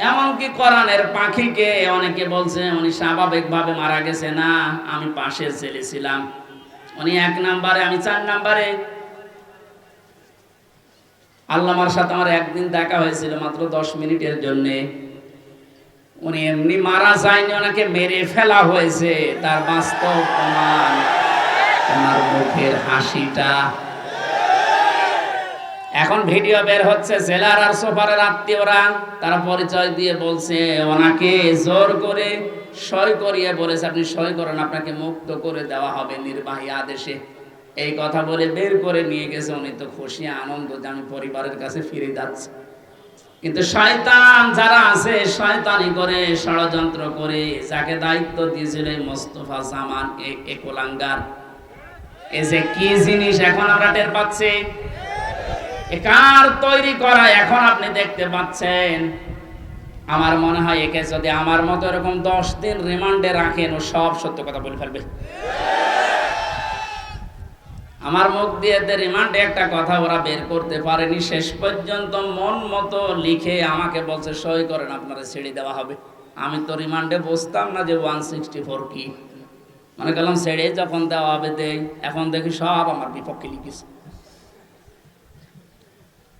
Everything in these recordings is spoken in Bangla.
এমনকি কোরআনের পাখিকে অনেকে বলছে, উনি স্বাভাবিকভাবে মারা গেছে। না, আমি পাশে ছেলেছিলাম উনি এক নাম্বারে, আমি চার নাম্বারে। আল্লামার সাথে আমার একদিন দেখা হয়েছিল মাত্র দশ মিনিটের জন্যে। উনি এমনি মারা যায়নি, ওনাকে মেরে ফেলা হয়েছে। তার বাস্তব প্রমাণ ওনার মুখের হাসিটা। এখন ভিডিও বের হচ্ছে জেলার আর সোফারের আত্মীয়রা, তারা পরিচয় দিয়ে বলছে, ওনাকে জোর করে সই করিয়ে বলেছে, আপনি সই করেন, আপনাকে মুক্ত করে দেওয়া হবে নির্বাহী আদেশে। এই কথা বলে বের করে নিয়ে গেছে, উনি তো খুশি, আনন্দ যে আমি পরিবারের কাছে ফিরে যাচ্ছি। কিন্তু শয়তান যারা আছে, শয়তানি করে, ষড়যন্ত্র করে, যাকে দায়িত্ব দিয়েছিল মোস্তফা জামান, এ কোলাঙ্গার। এ যে কি জিনিস এখন আমরা টের পাচ্ছি? কার তৈরি করা এখন আপনি দেখতে পাচ্ছেন? আমার মনে হয় একে যদি আমার মতো এরকম দশ দিন রিমান্ডে রাখেন, ও সব সত্য কথা বলে ফেলবে। আমার মুখ দিয়ে রিমান্ডে একটা কথা ওরা বের করতে পারেনি, শেষ পর্যন্ত মন মতো লিখে আমাকে বলছে, সই করেন, আপনারা ছেড়ে দেওয়া হবে। আমি তো রিমান্ডে বসতাম না যে ওয়ান সিক্সটি ফোর কি। মনে করলাম ছেড়ে যখন দেওয়া হবে দেই, এখন দেখি সব আমার বিপক্ষে লিখেছে।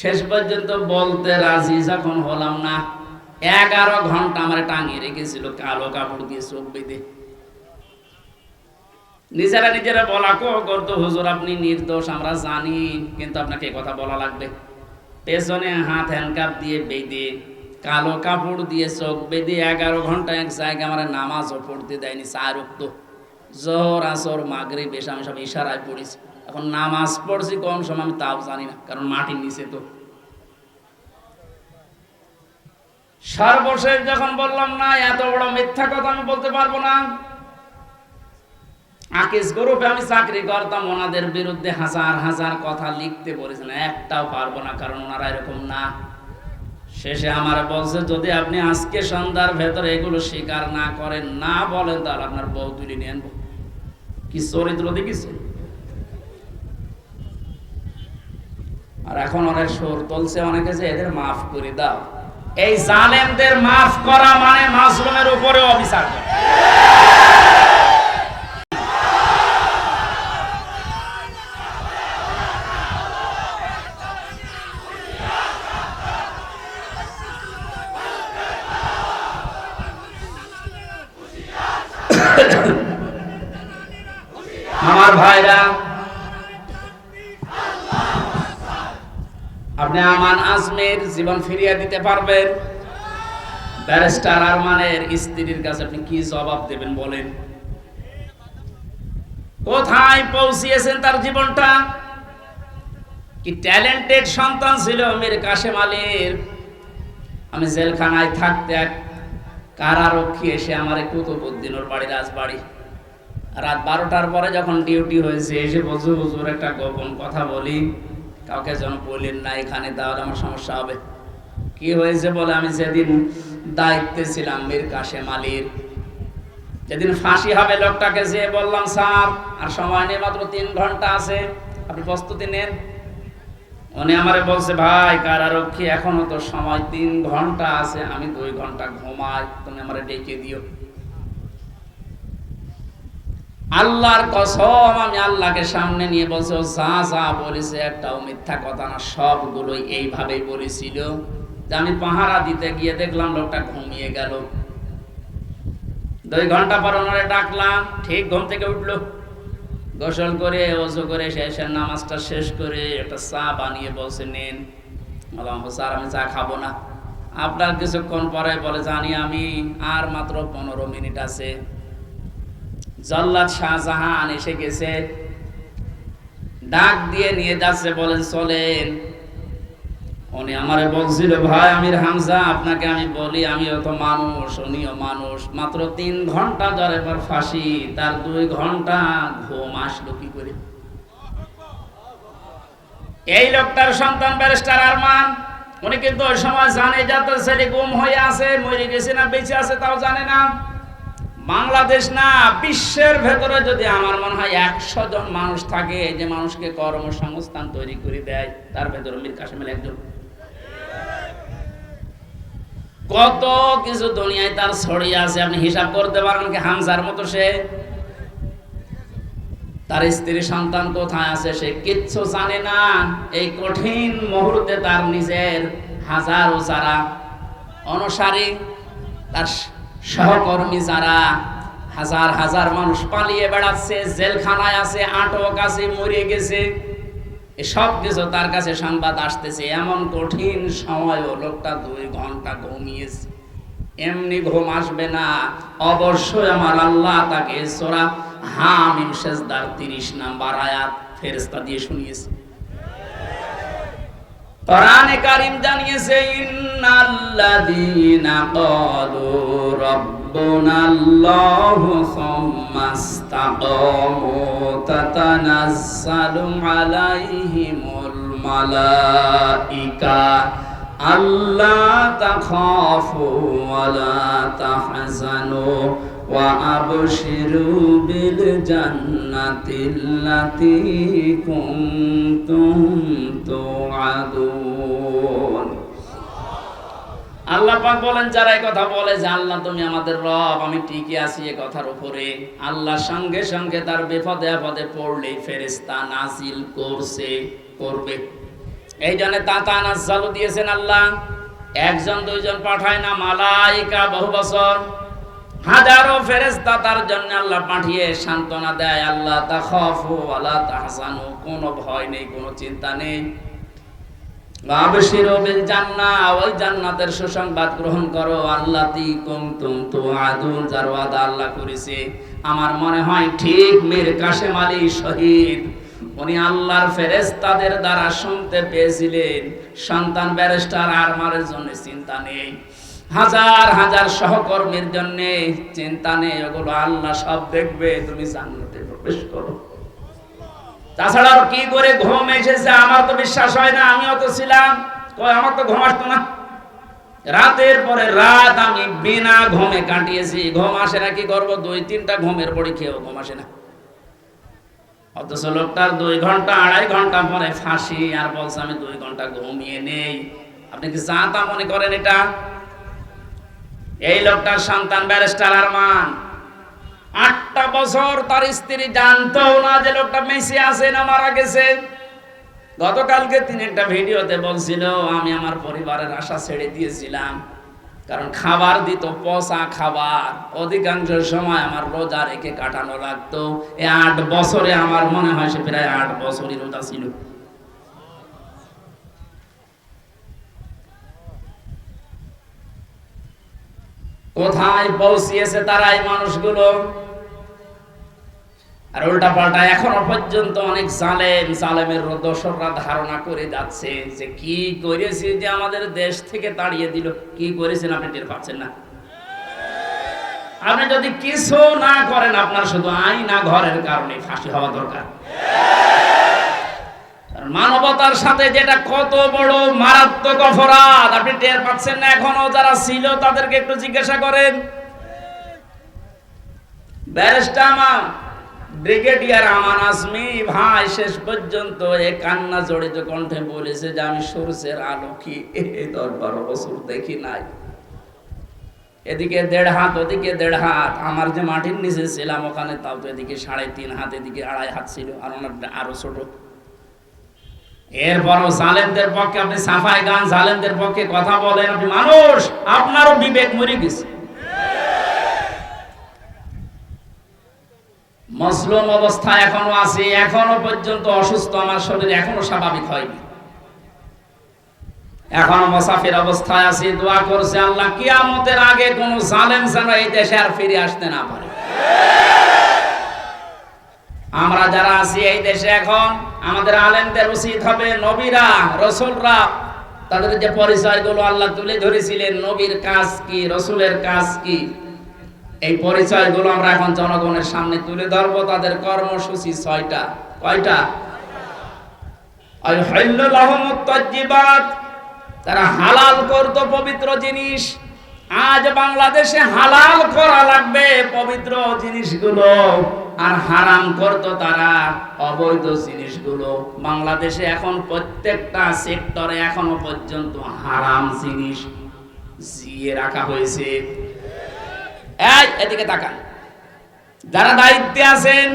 শেষ পর্যন্ত বলতে রাজি যখন হলাম না, এগারো ঘণ্টা আমার টাঙিয়ে রেখেছিল, কালো কাপড় দিয়ে চোখ বেঁধে। নিজেরা নিজেরা বলা, কো করতো হুজুর, আপনি নির্দোষ, আমরা জানি, কিন্তু আপনাকে কথা বলা লাগবে। পেছনে হাত হ্যান্ডকাপ দিয়ে বেঁধে, কালো কাপড় দিয়ে চোখ বেঁধে এগারো ঘণ্টা এক জায়গায় আমার নামাজও পড়তে দেয়নি চার জোহর, আসর মাগরে বেশ আমি সব ইশারায় পড়েছি। এখন নামাজ পড়ছি কোন সময়, আমি তাও জানি না, কারণ মাটির নিচে তো। সর্বশেষ যখন বললাম, না, এত বড় মিথ্যা কথা আমি বলতে পারব না। আকিস গ্রুপে আমি চাকরি করতাম, ওনাদের বিরুদ্ধে হাজার হাজার কথা লিখতে বলেছেন, একটাও পারব না, কারণ ওনারা এরকম না। শেষে আমার বলছে, যদি আপনি আজকে সন্ধ্যার ভেতরে এগুলো স্বীকার না করেন, না বলেন, তাহলে আপনার বউ তুলি নিয়ে আনব। কি চরিত্র দেখিস আর এখন অনেক সুর তুলছে, অনেকে যে এদের মাফ করে দাও। এই জালেমদের মাফ করা মানে মাসলুমের উপরে অবিচার আমার ভাইরা আপনি আমান আজমের জীবন ফিরিয়ে দিতে পারবেন। ব্যারিস্টার আরমানের স্ত্রীর কাছে আপনি কি জবাব দেবেন বলেন? কোথায় পৌঁছিয়েছেন তার জীবনটা? কি ট্যালেন্টেড সন্তান ছিল মীর কাশেম আলীর? আমি জেলখানায় থাকতে এক কারারক্ষী এসে আমার কুতুবুদ্দিন ওর বাড়ি রাজবাড়ি। রাত বারোটার পরে যখন ডিউটি হয়েছে, এসে বলছে, হুজুর, একটা গোপন কথা বলি। কাউকে যেন বললেন, না, এখানে তাহলে আমার সমস্যা হবে। কি হয়েছে বলে আমি যেদিন দায়িত্বে ছিলাম মীর কাশেম আলীর, যেদিন ফাঁসি হবে লোকটাকে, যে বললাম, স্যার, আর সময় নেই, মাত্র তিন ঘণ্টা আছে, আপনি প্রস্তুতি নেন। উনি আমারে বলছে, ভাই, কারারক্ষী, এখনও তো সময় তিন ঘণ্টা আছে, আমি দুই ঘণ্টা ঘুমাই, তুমি আমারে ডেকে দিও। আল্লাহর কসম, আমি আল্লাহকে সামনে নিয়ে বলছে যা যা বলেছে একটাও মিথ্যা কথা না, সবগুলোই এইভাবেই বলেছিল। যে আমি পাহারা দিতে গিয়ে দেখলাম লোকটা ঘুমিয়ে গেল। দুই ঘণ্টা পর ওনারে ডাকলাম, ঠিক ঘুম থেকে উঠল। গোসল করে ওজু করে শেষের নামাজটা শেষ করে একটা চা বানিয়ে বলছে, নেন। বললাম স্যার আমি চা খাব না। আপনার কিছুক্ষণ পরে বলে, জানি আমি, আর মাত্র পনেরো মিনিট আছে। জল্লাদ শাহজাহান এসে গেছে। ডাক দিয়ে নিয়ে যাচ্ছে, বলেন, চলেন। উনি আমারে বলছিল, ভাই, আমির হামজা, আপনাকে আমি বলি, আমিও তো মানুষ, উনিও মানুষ। মাত্র তিন ঘণ্টা জ্বরে পর ফাঁসি, তার দুই ঘণ্টা ঘুম আসলো কি করে? এই লোকটার সন্তান ব্যারিস্টার আরমান, উনি কিন্তু ওই সময় জানে যে তার ছেলে গুম হয়ে আছে, মরে গেছে না বেঁচে আছে তাও জানে না। বাংলাদেশ না, বিশ্বের ভেতরে যদি আমার মনে হয় একশো জন মানুষ থাকে যে মানুষকে কর্মসংস্থান তৈরি করে দেয়, তার ভেতরে মীর কাসেমের একজন। কত কিছু দুনিয়ায় তার ছড়িয়ে আছে, আপনি হিসাব করতে পারেন কি হামজার মতো সে? তার স্ত্রী সন্তান কোথায় আছে সে কিচ্ছু জানে না। এই কঠিন মুহূর্তে তার নিজের হাজারো যারা অনুসারী, তার সহকর্মী যারা হাজার হাজার মানুষ পালিয়ে বেড়াচ্ছে, জেলখানায় আছে, আটক আছে, মরে গেছে সব কিছু তার কাছে সংবাদ আসতেছে। এমন কঠিন সময়ও লোকটা দুই ঘণ্টা ঘুমিয়েছে। এমনি ঘুম আসবে না। অবশ্যই আমার আল্লাহ তাকে সোরা হামিম সেজদার তিরিশ নাম্বার আয়াত ফেরেস্তা দিয়ে শুনিয়েছে। কোরআনে কারিম জানিয়েছে, ইন্নাল্লাযীনা ক্বালু রাব্বুনাল্লাহু সুম্মা ইসতাকামু তাতানাজ্জালু আলাইহিমুল মালাইকা আল্লা তাখাফু ওয়া লা তাহজানু। وأبشروا بالجنة التي كنتم توعدون আল্লাহ পাক বলেন যারা এই কথা বলে যে আল্লাহ তুমি আমাদের রব আমি ঠিকই আছি এই কথার উপরে আল্লাহ সঙ্গে সঙ্গে তার বিপদে আপদে পড়লে ফেরেস্তা নাজিল করছে করবে এই জন্য তাতা নাজালু দিয়েছেন আল্লাহ একজন দুইজন পাঠায় না মালাইকা বহু বছর হাজারো ফেরেশতা তার জন্য আল্লাহ পাঠিয়ে সান্ত্বনা দেয়, আল্লাহ তাখাফু ওয়ালা তাহজানু। কোনো ভয় নেই, কোনো চিন্তা নেই। আল্লাহ আমার মনে হয় ঠিক মীর কাশেম আলী শহীদ, উনি আল্লাহর ফেরেশতাদের দ্বারা শুনতে পেয়েছিলেন। সন্তান ব্যারিস্টার আর মারের জন্য চিন্তা নেই। হাজার হাজার সহকর্মীর জন্য চিন্তা নেই ওগুলো আল্লাহ সব দেখবে, তুমি জান্নাতে প্রবেশ করো। তাছাড়া কি করে ঘুম এসেছে, আমার তো বিশ্বাস হয় না, আমিও তো ছিলাম। আমার তো ঘুম আসতো না। রাতের পরে রাত আমি বিনা ঘুমে কাটিয়েছি। ঘুম আসে না, কি করব? দুই, তিনটা ঘুমের বড়ি খেয়েও ঘুম আসে না। অথচ লোকটার দুই ঘণ্টা, আড়াই ঘণ্টা পরে ফাঁসি, আর বলছে, আমি দুই ঘণ্টা ঘুমিয়ে নেই। আপনি কি তা মনে করেন এটা? এই লোকটার সন্তান ব্যারিস্টার আরমান। আটটা বছর তার স্ত্রী জানতেও না যে লোকটা মেসে আছে না মারা গেছে। গতকালকে তিনি একটা ভিডিওতে বলছিল, আমি আমার পরিবারের আশা ছেড়ে দিয়েছিলাম। কারণ খাবার দিত, পচা খাবার। অধিকাংশ সময় আমার রোজা রেখে কাটানো লাগতো। এই আট বছরে আমার মনে হয় সে প্রায় আট বছরই রোজা ছিল। কোথায় পৌঁছিয়েছে তারা এই মানুষগুলো? আর উল্টা পাল্টা এখনও পর্যন্ত অনেক জালেম, জালেমের দোসররা ধারণা করে যাচ্ছে যে কি করেছে যে আমাদের দেশ থেকে তাড়িয়ে দিল। কি করেছেন আপনি টের পাচ্ছেন না? আপনি যদি কিছু না করেন, আপনার শুধু আইনা ঘরের কারণে ফাঁসি হওয়া দরকার। মানবতার সাথে যেটা কত বড় মারাত্মক অপরাধ, আপনি টের পাচ্ছেন না এখনও? যারা ছিল, তাদেরকে একটু জিজ্ঞাসা করেন। ব্যারিস্টার ব্রিগেডিয়ার আমান আজমি ভাই শেষ পর্যন্ত এ কান্না জড়িত কণ্ঠে বলেছে যে, আমি সূর্যের আলো কি দশ বারো বছর দেখি নাই? এদিকে দেড় হাত, ওদিকে দেড় হাত। আমার যে মাটির নিচে ছিলাম, ওখানে তাও তো এদিকে সাড়ে তিন হাত, এদিকে আড়াই হাত ছিল। আর ওনার আরও ছোট। এরপরও জালেমদের পক্ষে আপনি সাফাই গান, জালেমদের পক্ষে কথা বলেন, আপনি মানুষ, আপনারও বিবেক মরে গেছে। মসলুম অবস্থা এখনও আছে, এখনও পর্যন্ত অসুস্থ, আমার শরীর এখনও স্বাভাবিক হয়নি। এখনও মুসাফির অবস্থায় আছি, দোয়া করছে আল্লাহ, কিয়ামতের আগে কোন জালেম যেন এই দেশে আর ফিরে আসতে না পারে। আমরা যারা আছি এই দেশে এখন, আমাদের আলেমদের উচিত হবে নবীরা, রসুলরা। তাদের যে পরিচয়গুলো আল্লাহ তুলে ধরেছিলেন, নবীর কাজ কি, রসুলের কাজ কি, এই পরিচয়গুলো আমরা এখন জনগণের সামনে তুলে ধরবো। তাদের কর্মসূচি ছয়টা। কয়টা? তারা হালাল করত পবিত্র জিনিস। আজ বাংলাদেশে হালাল করা লাগবে পবিত্র জিনিসগুলো। আর হারাম করত তারা অবৈধ জিনিসগুলো। বাংলাদেশে এখন প্রত্যেকটা সেক্টরে এখনও পর্যন্ত হারাম জিনিস জিয়ে রাখা হয়েছে। এই, এদিকে তাকান। যারা দায়িত্বে আছেন,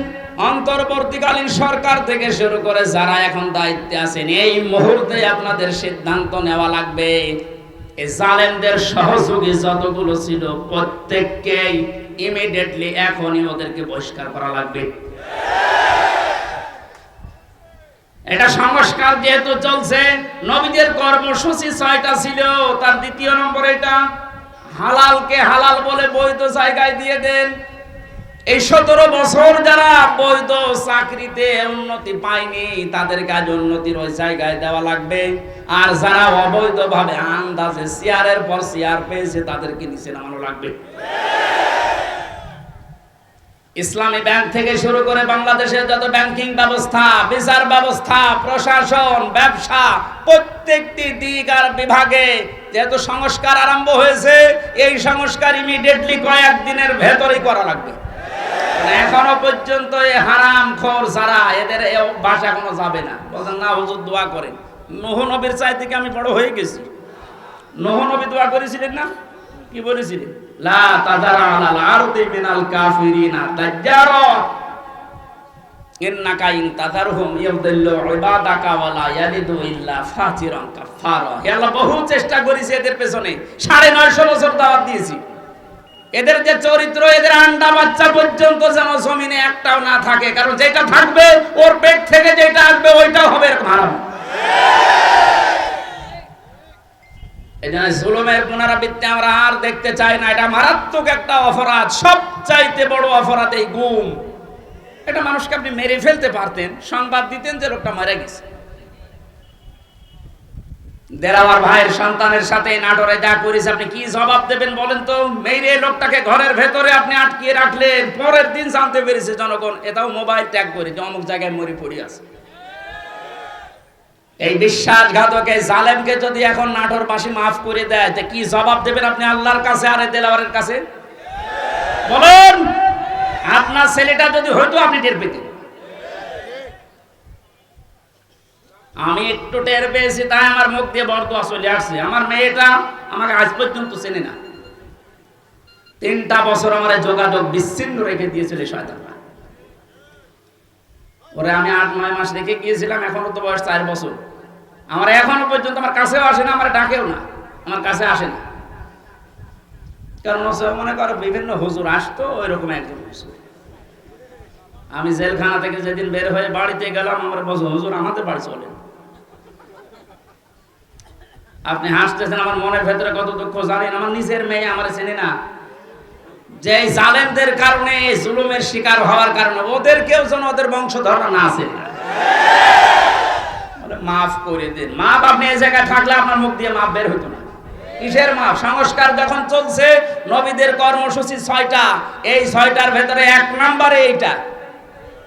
অন্তর্বর্তীকালীন সরকার থেকে শুরু করে যারা এখন দায়িত্বে আছেন, এই মুহূর্তে আপনাদের সিদ্ধান্ত নেওয়া লাগবে। এই জালেমদের সহযোগী যতগুলো ছিল, প্রত্যেককেই ইমিডিয়েটলি এখনই ওদেরকে বহিষ্কার করা লাগবে। এটা সংস্কার যেহেতু চলছে, নবীদের কর্মসূচি ছয়টা ছিল, তার দ্বিতীয় নম্বর এটা, হালালকে হালাল বলে বৈধ জায়গায় দিয়ে দেন। এই সতেরো বছর যারা বৈধ চাকরিতে উন্নতি পায়নি, তাদের কাজ উন্নতির ওই জায়গায় দেওয়া লাগবে। আর যারা অবৈধ ভাবে আন্দাজে চেয়ারের পর চেয়ার পেয়েছে, তাদেরকে নিচে নামানো লাগবে। ইসলামী ব্যাংক থেকে শুরু করে বাংলাদেশের যত ব্যাংকিং ব্যবস্থা, বিচার ব্যবস্থা, প্রশাসন, ব্যবসা, প্রত্যেকটি দিক আর বিভাগে যেহেতু সংস্কার আরম্ভ হয়েছে, এই সংস্কার ইমিডিয়েটলি কয়েকদিনের ভেতরেই করা লাগবে। এখনও পর্যন্ত এই হারাম খোর যারা এদের এ অভ্যাস এখনও যাবে না। বলছেন, না, হুজুর, দোয়া করেন। নহু নবীর চাই থেকে আমি বড় হয়ে গেছি। নহু নবী দোয়া করেছিলেন না? কি বলেছিলেন? লা তাদারা আলাল আরদি মিনাল কাফিরিনা ইন্নাকা ইন তাদারহুম ইবাদাকা ইয়ালিদু ইল্লা ফাজিরান কাফারা হে আল্লাহ, বহু চেষ্টা করেছি এদের পেছনে। সাড়ে নয়শো বছর দাওয়াত দিয়েছি। এদের যে চরিত্র, এদের আন্ডা বাচ্চা পর্যন্ত যেন জমিনে একটাও না থাকে। কারণ যেটা থাকবে, ওর পেট থেকে যেটা আসবে, ওইটাও হবে এরকম হারাম। এই জন্য জুলুমের পুনরাবৃত্তি আমরা আর দেখতে চাই না। এটা মারাত্মক একটা অপরাধ, সবচাইতে বড় অপরাধ এই গুম। এটা মানুষকে আপনি মেরে ফেলতে পারতেন, সংবাদ দিতেন যে লোকটা মারা গেছে। দেরাওয়ার ভাইয়ের সন্তানের সাথে নাটোরে যা করেছে, আপনি কি জবাব দেবেন বলেন তো? মেরে লোকটাকে ঘরের ভেতরে আপনি আটকিয়ে রাখলেন, পরের দিন জানতে পেরেছে জনগণ, এটাও মোবাইল ট্যাগ করে যে অমুক জায়গায় মরে পড়ে আছে। এই বিশ্বাসঘাতকে, জালেমকে যদি এখন নাটোর পাশে মাফ করে দেয়, তো কি জবাব দেবেন আপনি আল্লাহর কাছে আর দেলাওয়ারের কাছে? বলুন, আপনার ছেলেটা যদি হয়তো আপনি টের পেতেন। আমি একটু টের পেয়েছি, তাই আমার মুখ দিয়ে বরদোয়া চলে আসছে। আমার মেয়েটা আমাকে আজ পর্যন্ত চেনে না। তিনটা বছর আমার যোগাযোগ বিচ্ছিন্ন রেখে দিয়েছিল ওরে আমি আট, নয় মাস রেখে গিয়েছিলাম, এখনও তো বয়স চার বছর। আমার এখনও পর্যন্ত আমার কাছেও আসে না, আমার ডাকেও না, আমার কাছে আসে না। কারণ মনে করো বিভিন্ন হুজুর আসতো ওই রকম একজন হুজুর। আমি জেলখানা থেকে যেদিন বের হয়ে বাড়িতে গেলাম, আমার বছর হুজুর আমাদের বাড়ি চলেন আপনি হাসতেছেন, আমার মনের ভেতরে কত দুঃখ জানেন? আমার নিজের মেয়ে আমার চেনে না। যে জালেমদের কারণে জুলুমের শিকার হওয়ার কারণে ওদের কেউ যেন ওদের বংশধর না আছে। মাফ করে দিন। মাপ আপনি এই জায়গায় থাকলে আপনার মুখ দিয়ে মাপ বের হতো না। কিসের মাপ? সংস্কার যখন চলছে, নবীদের কর্মসূচি ছয়টা। এই ছয়টার ভেতরে এক নাম্বারে এইটা।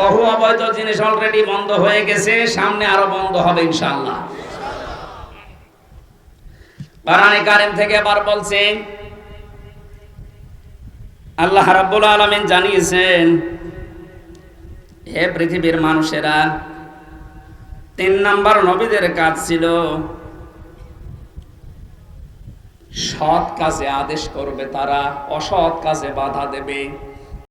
বহু অবৈধ জিনিস অলরেডি বন্ধ হয়ে গেছে, সামনে আরও বন্ধ হবে ইনশাআল্লাহ। কোরআনে কারিম থেকে আবার বলছেন আল্লাহ রাব্বুল আলামিন জানিয়েছেন, হে পৃথিবীর মানুষেরা, তিন নাম্বার নবীদের কাজ ছিল সৎ কাজে আদেশ করবে তারা, অসৎ কাজে বাধা দেবে।